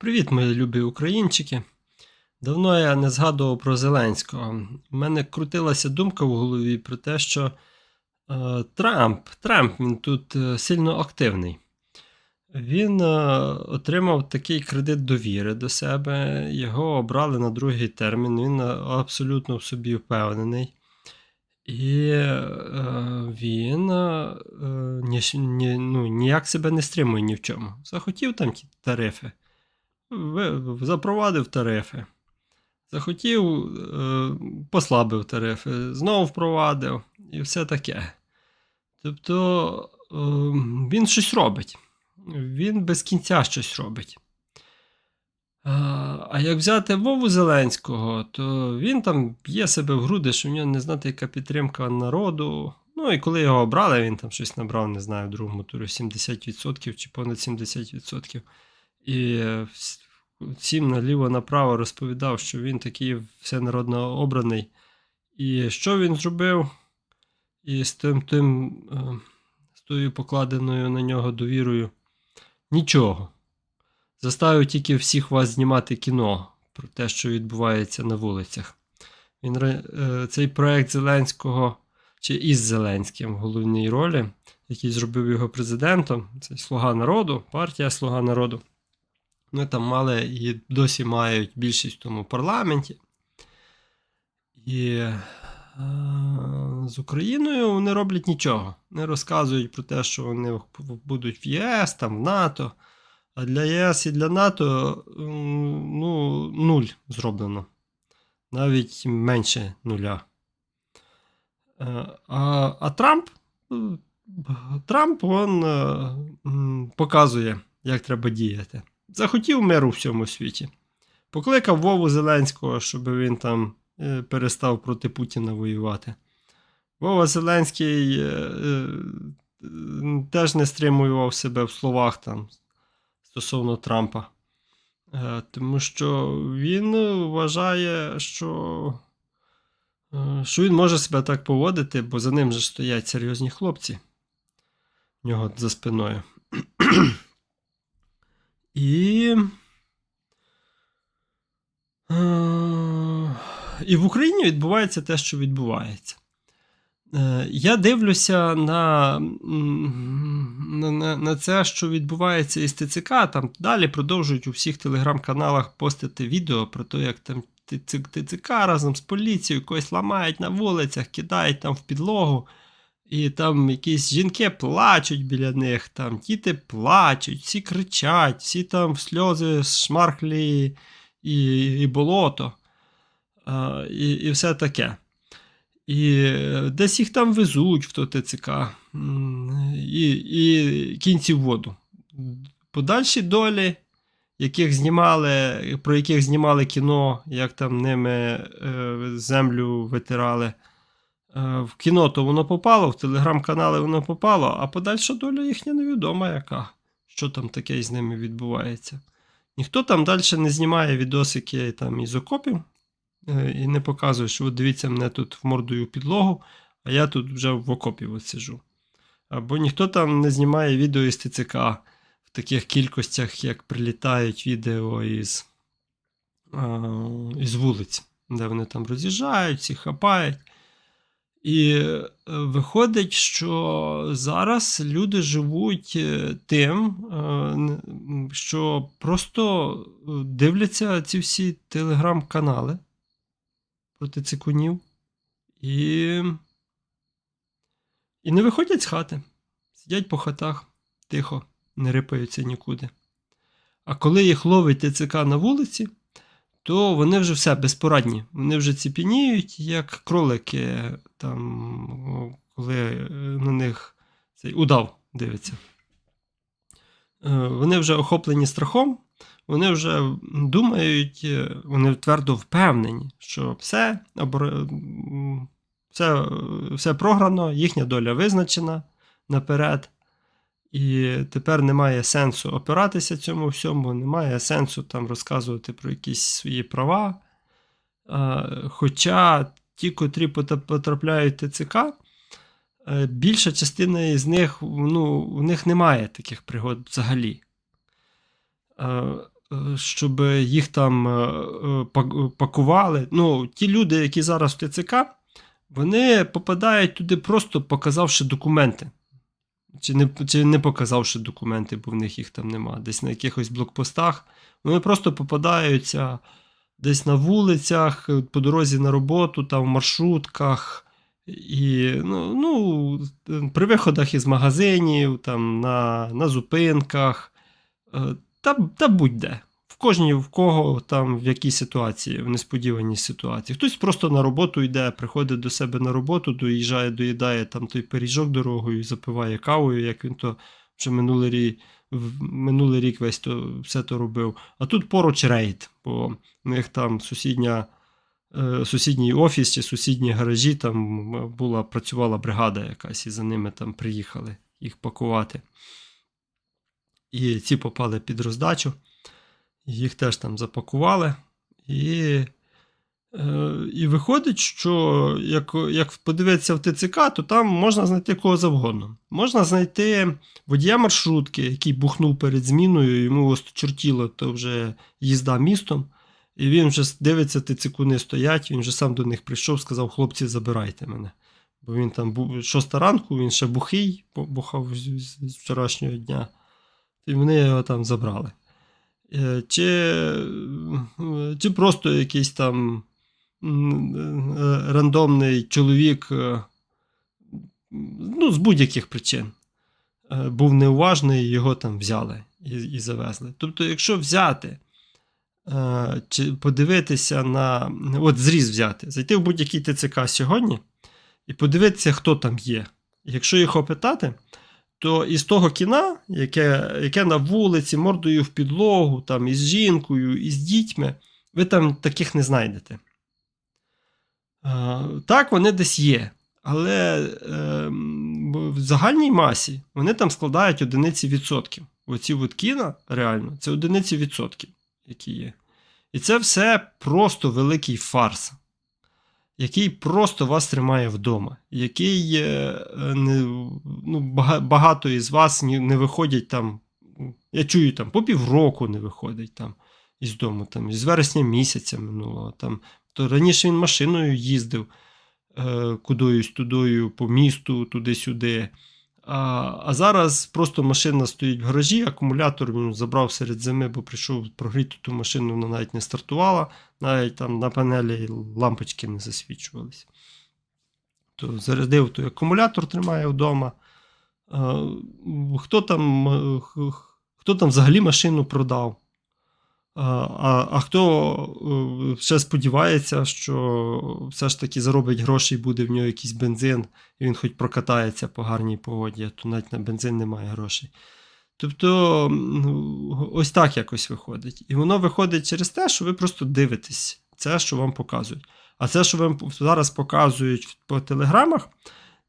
Привіт, мої любі українчики. Давно я не згадував про Зеленського. У мене крутилася думка в голові про те, що е, Трамп, Трамп він тут е, сильно активний. Він е, отримав такий кредит довіри до себе, його обрали на другий термін, він е, абсолютно в собі впевнений. І е, він е, ні, ні, ну, ніяк себе не стримує ні в чому. Захотів там ті тарифи, запровадив тарифи. Захотів, е, послабив тарифи, знову впровадив і все таке. Тобто е, він щось робить. Він без кінця щось робить. А, як взяти Вову Зеленського, то він там б'є себе в груди, що в нього не знати, яка підтримка народу. Ну і коли його обрали, він там щось набрав, не знаю, в другому турі 70% чи понад 70%. І всім наліво-направо розповідав, що він такий всенародно обраний. І що він зробив? І з тим, тим е, з тою покладеною на нього довірою нічого. Заставив тільки всіх вас знімати кіно про те, що відбувається на вулицях. Він, е, цей проект Зеленського чи із Зеленським в головній ролі, який зробив його президентом, це Слуга народу, партія Слуга народу. Вони там мали і досі мають більшість в тому парламенті. І е, з Україною вони роблять нічого. Не розказують про те, що вони будуть в ЄС, там, в НАТО. А для ЄС і для НАТО ну, нуль зроблено. Навіть менше нуля. Е, А, а Трамп, е, Трамп он, е, показує, як треба діяти. Захотів миру в всьому світі. Покликав Вову Зеленського, щоб він там е, перестав проти Путіна воювати. Вова Зеленський е, е, теж не стримував себе в словах там стосовно Трампа. Тому що він вважає, що, що він може себе так поводити, бо за ним же стоять серйозні хлопці. В нього за спиною. І. е, І в Україні відбувається те, що відбувається. Е, Я дивлюся на, на, на, це, що відбувається із ТЦК. Там далі продовжують у всіх телеграм-каналах постити відео про те, як там ТЦК разом з поліцією когось ламають на вулицях, кидають там в підлогу. І там якісь жінки плачуть біля них, там діти плачуть, всі кричать, всі там в сльози, шмархлі і, і болото. І, і все таке. І е, десь їх там везуть в то ТЦК, і, і кінці в воду. Подальші долі, яких знімали, про яких знімали кіно, як там ними е, землю витирали. Е, В кіно то воно попало, в телеграм-канали воно попало, а подальша доля їхня невідома яка. Що там таке з ними відбувається. Ніхто там далі не знімає відосики там із окопів і не показує, що от дивіться, мене тут в мордою підлогу, а я тут вже в окопі от сиджу. Або ніхто там не знімає відео із ТЦК в таких кількостях, як прилітають відео із, із вулиць, де вони там роз'їжджають, всіх хапають. І е, виходить, що зараз люди живуть е, тим, е, що просто е, дивляться ці всі телеграм-канали проти цикунів і, і не виходять з хати. Сидять по хатах тихо, не рипаються нікуди. А коли їх ловить ТЦК на вулиці, то вони вже все безпорадні. Вони вже ціпініють, як кролики, там, коли е, на них цей удав дивиться. Е, Вони вже охоплені страхом, вони вже думають, е, вони твердо впевнені, що все, все, е, все програно, їхня доля визначена наперед. І тепер немає сенсу опиратися цьому всьому, немає сенсу там розказувати про якісь свої права. Хоча ті, котрі потрапляють в ТЦК, е, більша частина із них, ну, у них немає таких пригод взагалі. Е, щоб їх там е, е, пак- пакували. Ну, ті люди, які зараз в ТЦК, вони попадають туди просто показавши документи. Чи не, чи не показавши документи, бо в них їх там нема. Десь на якихось блокпостах. Вони просто попадаються десь на вулицях, по дорозі на роботу, там в маршрутках. І, ну, ну, при виходах із магазинів, там, на, на зупинках, та, та будь-де. В кожній, в кого там в якій ситуації, в несподіваній ситуації. Хтось просто на роботу йде, приходить до себе на роботу, доїжджає, доїдає там той пиріжок дорогою, запиває кавою, як він то вже минулий рік, минулий рік весь то, все то робив. А тут поруч рейд, бо в них там сусідня, е, сусідній офіс чи сусідні гаражі, там була, працювала бригада якась, і за ними там приїхали їх пакувати. І ці попали під роздачу, їх теж там запакували. І, е, і виходить, що як, як подивитися в ТЦК, то там можна знайти кого завгодно. Можна знайти водія маршрутки, який бухнув перед зміною, йому осточертіло, то вже їзда містом. І він вже дивиться, ТЦКуни стоять, він вже сам до них прийшов, сказав: хлопці, забирайте мене. Бо він там був шоста ранку, він ще бухий, бухав з вчорашнього дня. І вони його там забрали. Е, Чи, е, чи просто якийсь там е, рандомний чоловік, ну, з будь-яких причин, був неуважний, його там взяли і, і завезли. Тобто, якщо взяти, чи подивитися на. От зріз взяти, зайти в будь-який ТЦК сьогодні і подивитися, хто там є. Якщо їх опитати, то із того кіна, яке, яке на вулиці, мордою в підлогу, там, із жінкою, із дітьми, ви там таких не знайдете. А, так, вони десь є. Але е, в загальній масі вони там складають одиниці відсотків. Оці от кіна, реально, це одиниці відсотків, які є. І це все просто великий фарс, який просто вас тримає вдома, який е, не, ну, багато із вас не виходять там. Я чую, там по півроку не виходить там із дому, там, з вересня місяця минулого. Там, то раніше він машиною їздив е, кудись тудою по місту, туди-сюди. А, зараз просто машина стоїть в гаражі, акумулятор він забрав серед зими, бо прийшов прогріти ту машину, вона навіть не стартувала, навіть там на панелі лампочки не засвічувалися. То зарядив той акумулятор, тримає вдома. Хто, там, хто там взагалі машину продав? А, а, хто ще сподівається, що все ж таки заробить гроші і буде в нього якийсь бензин, і він хоч прокатається по гарній погоді, а то навіть на бензин немає грошей. Тобто, ну, ось так якось виходить. І воно виходить через те, що ви просто дивитесь це, що вам показують. А це, що вам зараз показують по телеграмах,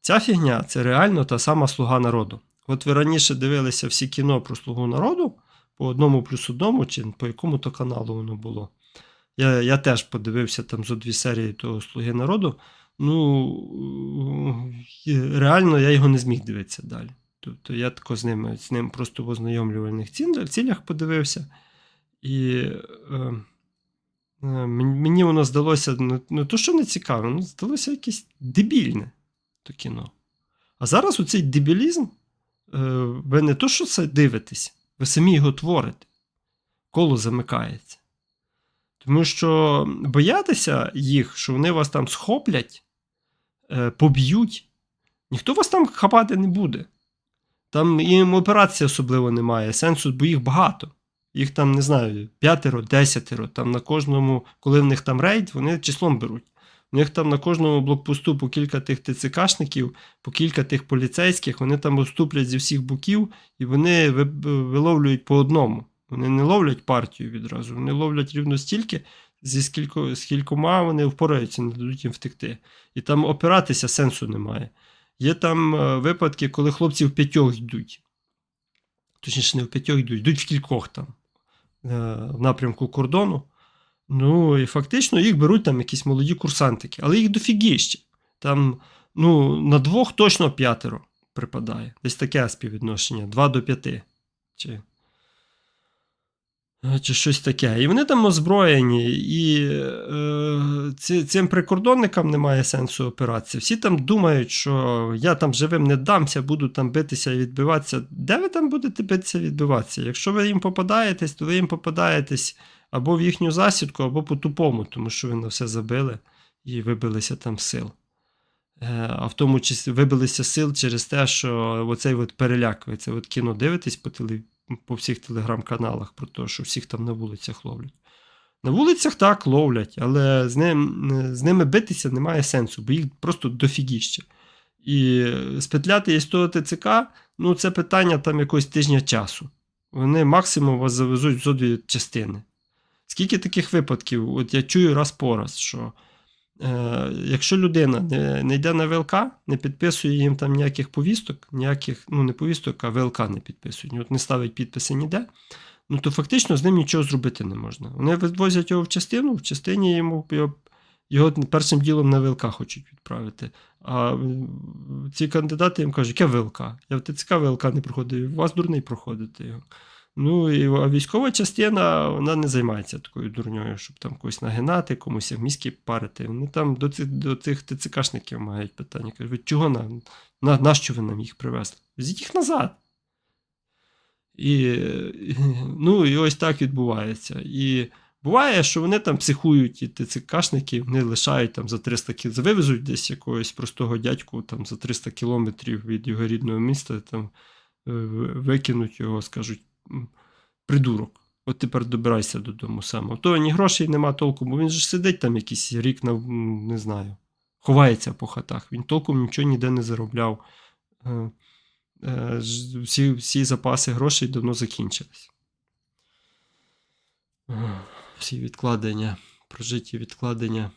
ця фігня це реально та сама слуга народу. От ви раніше дивилися всі кіно про слугу народу по одному плюс одному, чи по якому то каналу воно було. Я, я теж подивився там зо дві серії того Слуги народу. Ну, е, реально я його не зміг дивитися далі. Тобто я тако з ним, з ним просто в ознайомлювальних цілях подивився. І е, е, мені воно здалося ну, то, що не цікаво, воно здалося якесь дебільне то кіно. А зараз у цей дебілізм, е, ви не то, що це дивитесь, ви самі його творите. Коло замикається. Тому що боятися їх, що вони вас там схоплять, е, поб'ють, ніхто вас там хапати не буде. Там і операції особливо немає, сенсу, бо їх багато. Їх там, не знаю, п'ятеро, десятеро. Там на кожному, коли в них там рейд, вони числом беруть. У них там на кожному блокпосту по кілька тих ТЦКшників, по кілька тих поліцейських, вони там оступлять зі всіх боків і вони виловлюють по одному. Вони не ловлять партію відразу, вони ловлять рівно стільки, зі скілько, з вони впораються, не дадуть їм втекти. І там опиратися сенсу немає. Є там е, випадки, коли хлопці в п'ятьох йдуть. Точніше, не в п'ятьох йдуть, йдуть в кількох там е, в напрямку кордону. Ну і фактично їх беруть там якісь молоді курсантики, але їх дофігіще. Там ну, на двох точно п'ятеро припадає. Десь таке співвідношення: 2 до 5. Чи... Чи щось таке. І вони там озброєні, і е, цим прикордонникам немає сенсу опиратися. Всі там думають, що я там живим не дамся, буду там битися і відбиватися. Де ви там будете битися і відбиватися? Якщо ви їм попадаєтесь, то ви їм попадаєтесь або в їхню засідку, або по-тупому, тому що ви на все забили і вибилися там сил. Е, А в тому числі вибилися сил через те, що оцей от переляк, ви це от кіно дивитесь по телевізору по всіх телеграм-каналах про те, що всіх там на вулицях ловлять. На вулицях так ловлять, але з, ним, з ними битися немає сенсу, бо їх просто дофігіще. І спетляти із того ТЦК, ну це питання там якогось тижня часу. Вони максимум вас завезуть зо дві частини. Скільки таких випадків? От я чую раз по раз, що е, якщо людина не, не йде на ВЛК, не підписує їм там ніяких повісток, ніяких, ну не повісток, а ВЛК не підписують, от не ставить підписи ніде, ну то фактично з ним нічого зробити не можна. Вони відвозять його в частину, в частині йому його, першим ділом на ВЛК хочуть відправити. А ці кандидати їм кажуть, яке ВЛК? Я в ТЦК ВЛК не проходив, у вас дурний проходити його. Ну, і військова частина вона не займається такою дурньою, щоб там когось нагинати, комусь в мізки парити. Вони там до цих, до цих ТЦКшників мають питання. Кажуть, чого нам? На, нащо ви нам їх привезли? Візіть їх назад. І, ну, і ось так відбувається. І буває, що вони там психують, і ТЦКшники, вони лишають там за 300 кілометрів, вивезуть десь якогось простого дядьку там за 300 кілометрів від його рідного міста, там е, викинуть його, скажуть придурок. От тепер добирайся додому сам. Того ні грошей нема толку, бо він же сидить там якийсь рік, на, не знаю, ховається по хатах. Він толком нічого ніде не заробляв. Е, е, Всі, всі запаси грошей давно закінчились. Е, Всі відкладення, прожиті відкладення.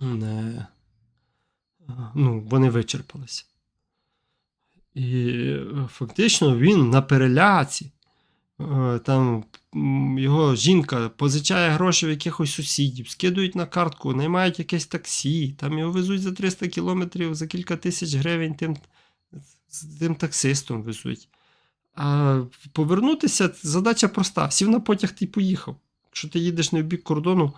Не, ну, вони вичерпалися. І фактично він на переляці. Е, Там його жінка позичає гроші в якихось сусідів, скидують на картку, наймають якесь таксі, там його везуть за 300 кілометрів за кілька тисяч гривень тим, тим таксистом везуть. А повернутися задача проста. Сів на потяг ти поїхав. Якщо ти їдеш не в бік кордону,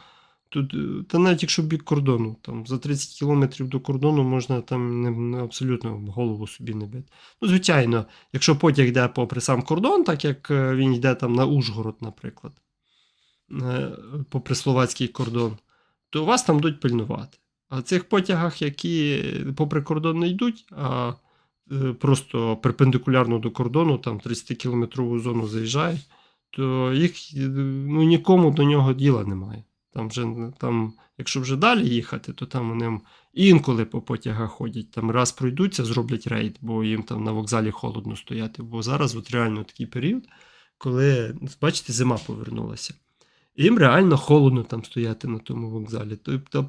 Тут, е, та навіть якщо бік кордону, там за 30 кілометрів до кордону можна там не, абсолютно голову собі не бити. Ну, звичайно, якщо потяг йде попри сам кордон, так як е, він йде там на Ужгород, наприклад, е, попри словацький кордон, то вас там будуть пильнувати. А цих потягах, які попри кордон не йдуть, а просто перпендикулярно до кордону, там 30-кілометрову зону заїжджають, то їх ну, нікому до нього діла немає. Там вже, там, якщо вже далі їхати, то там вони інколи по потягах ходять. Там раз пройдуться, зроблять рейд, бо їм там на вокзалі холодно стояти. Бо зараз от реально такий період, коли, бачите, зима повернулася. Їм реально холодно там стояти на тому вокзалі. Тобто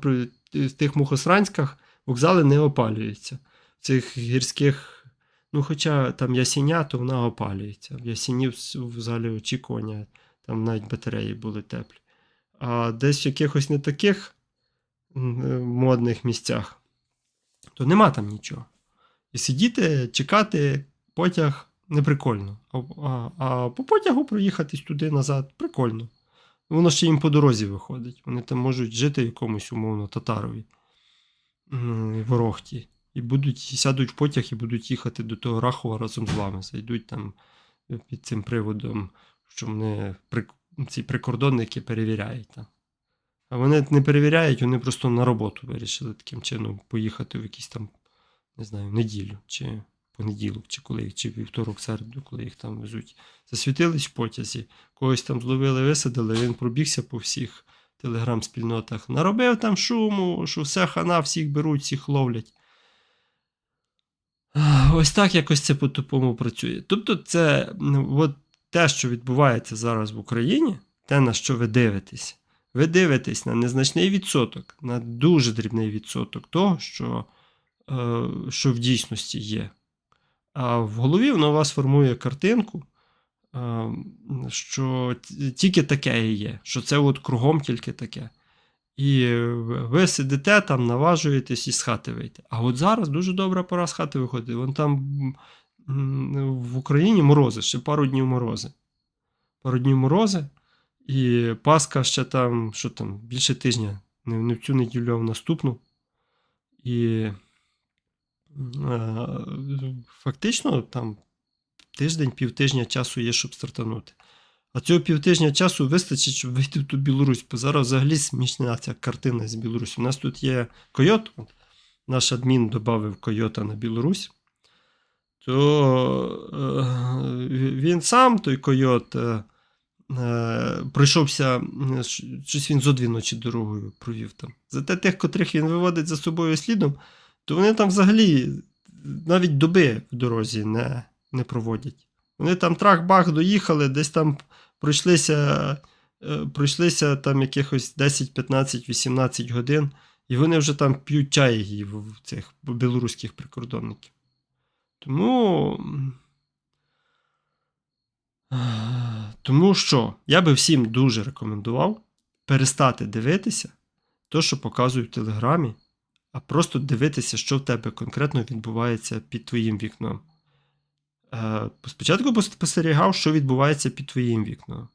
в тих мухосранськах вокзали не опалюються. В цих гірських, ну хоча там ясіня, то вона опалюється. В ясіні в залі очікування, там навіть батареї були теплі. А десь в якихось не таких модних місцях, то нема там нічого. І сидіти, чекати потяг не прикольно. А, а, а по потягу проїхатись туди назад прикольно. Воно ще їм по дорозі виходить. Вони там можуть жити якомусь, умовно, татарові ворогті. І будуть сядуть в потяг і будуть їхати до того Рахова разом з вами. Зайдуть там під цим приводом, що вони ці прикордонники перевіряють. Там. А вони не перевіряють, вони просто на роботу вирішили таким чином поїхати в якийсь там, не знаю, неділю, чи понеділок, чи коли чи вівторок, середу, коли їх там везуть. Засвітились в потязі, когось там зловили, висадили, він пробігся по всіх телеграм-спільнотах, наробив там шуму, що все хана, всіх беруть, всіх ловлять. Ось так якось це по-тупому працює. Тобто, це ну, от те, що відбувається зараз в Україні, те, на що ви дивитесь, ви дивитесь на незначний відсоток, на дуже дрібний відсоток того, що, е, що в дійсності є. А в голові воно у вас формує картинку, е, що тільки таке і є, що це от кругом тільки таке. І ви сидите там, наважуєтесь із хати вийти. А от зараз дуже добра пора з хати виходити. Вон там в Україні морози, ще пару днів морози. пару днів морози, і Пасха ще там, що там, більше тижня, не, в цю неділю, а в наступну. І е, фактично там тиждень, півтижня часу є, щоб стартанути. А цього півтижня часу вистачить, щоб вийти в ту Білорусь, бо зараз взагалі смішна ця картина з Білорусі. У нас тут є койот, наш адмін додав койота на Білорусь, то е, він сам, той койот, е, е, пройшовся, щось він зо дві ночі дорогою провів там. Зате тих, котрих він виводить за собою слідом, то вони там взагалі навіть доби в дорозі не, не проводять. Вони там трах-бах доїхали, десь там пройшлися, пройшлися там якихось 10, 15, 18 годин, і вони вже там п'ють чай в цих білоруських прикордонників. Тому. Тому що я би всім дуже рекомендував перестати дивитися то, що показують в Телеграмі, а просто дивитися, що в тебе конкретно відбувається під твоїм вікном. Е, Спочатку спостерігав, що відбувається під твоїм вікном.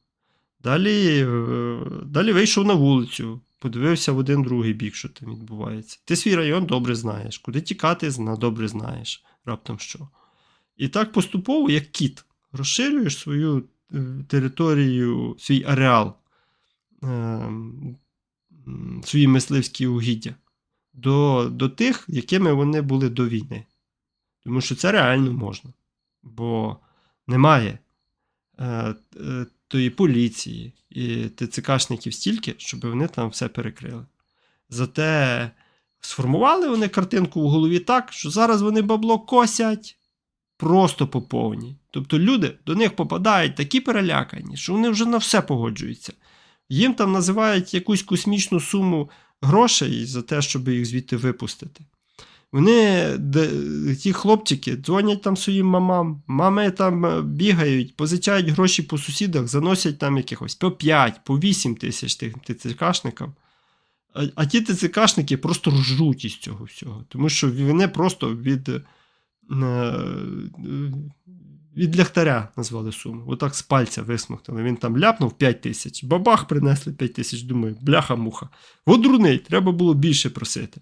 Далі, е, далі вийшов на вулицю, подивився в один другий бік, що там відбувається. Ти свій район добре знаєш, куди тікати, добре знаєш, раптом що. І так поступово, як кіт, розширюєш свою е, територію, свій ареал, е, свої мисливські угіддя до, до тих, якими вони були до війни. Тому що це реально можна. Бо немає тої поліції і ТЦКшників стільки, щоб вони там все перекрили. Зате сформували вони картинку в голові так, що зараз вони бабло косять просто по повній. Тобто люди до них попадають такі перелякані, що вони вже на все погоджуються. Їм там називають якусь космічну суму грошей за те, щоб їх звідти випустити. Вони, ті хлопчики, дзвонять там своїм мамам, мами там е, бігають, позичають гроші по сусідах, заносять там якихось по 5, по 8 тисяч тих ТЦКшникам. А, а ті ТЦКшники просто ржуть із цього всього. Тому що вони просто від, е, від ляхтаря назвали суму. Отак з пальця висмоктали. Він там ляпнув 5 тисяч, бабах принесли 5 тисяч. Думаю, бляха-муха. Водруней, треба було більше просити.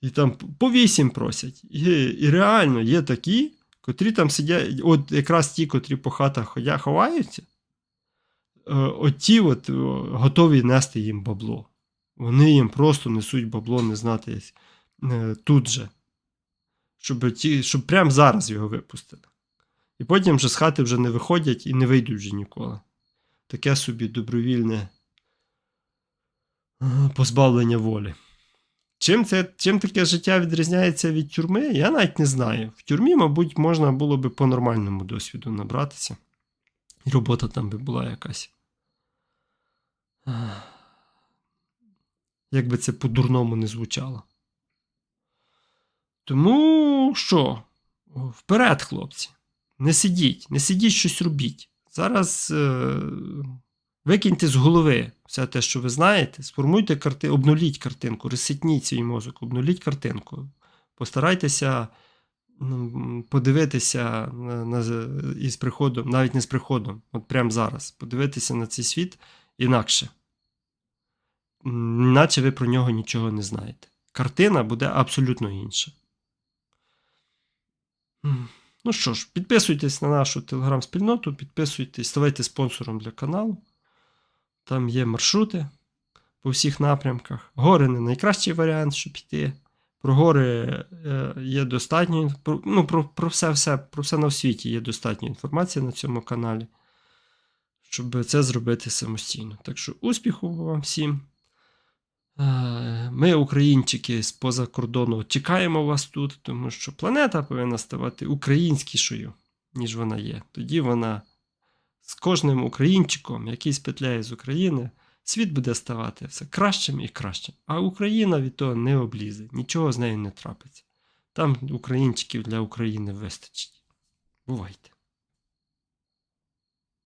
І там по 8 просять. І, і реально є такі, котрі там сидять, от якраз ті, котрі по хатах ходя, ховаються, е, от ті от, готові нести їм бабло. Вони їм просто несуть бабло, не знати е, тут же. Щоб, ті, щоб прямо зараз його випустили. І потім вже з хати вже не виходять і не вийдуть вже ніколи. Таке собі добровільне е, позбавлення волі. Чим, це, чим таке життя відрізняється від тюрми, я навіть не знаю. В тюрмі, мабуть, можна було би по нормальному досвіду набратися. І робота там би була якась. Як би це по-дурному не звучало. Тому що? Вперед, хлопці. Не сидіть, не сидіть щось робіть. Зараз е- викиньте з голови все те, що ви знаєте, сформуйте карти, обнуліть картинку, розсітніть свій мозок, обнуліть картинку. Постарайтеся подивитися на, на, із приходом, навіть не з приходом, от прямо зараз, подивитися на цей світ інакше. Наче ви про нього нічого не знаєте. Картина буде абсолютно інша. Ну що ж, підписуйтесь на нашу телеграм-спільноту, підписуйтесь, ставайте спонсором для каналу. Там є маршрути по всіх напрямках. Гори не найкращий варіант, щоб піти. Про гори е, є достатньо. Ну, про, про, все, все, про все на світі є достатньо інформації на цьому каналі, щоб це зробити самостійно. Так що успіху вам всім. Е, Ми, українчики з-поза кордону, чекаємо вас тут, тому що планета повинна ставати українськішою, ніж вона є. Тоді вона з кожним українчиком, який спетляє з України, світ буде ставати все кращим і кращим. А Україна від того не облізе, нічого з нею не трапиться. Там українчиків для України вистачить. Бувайте!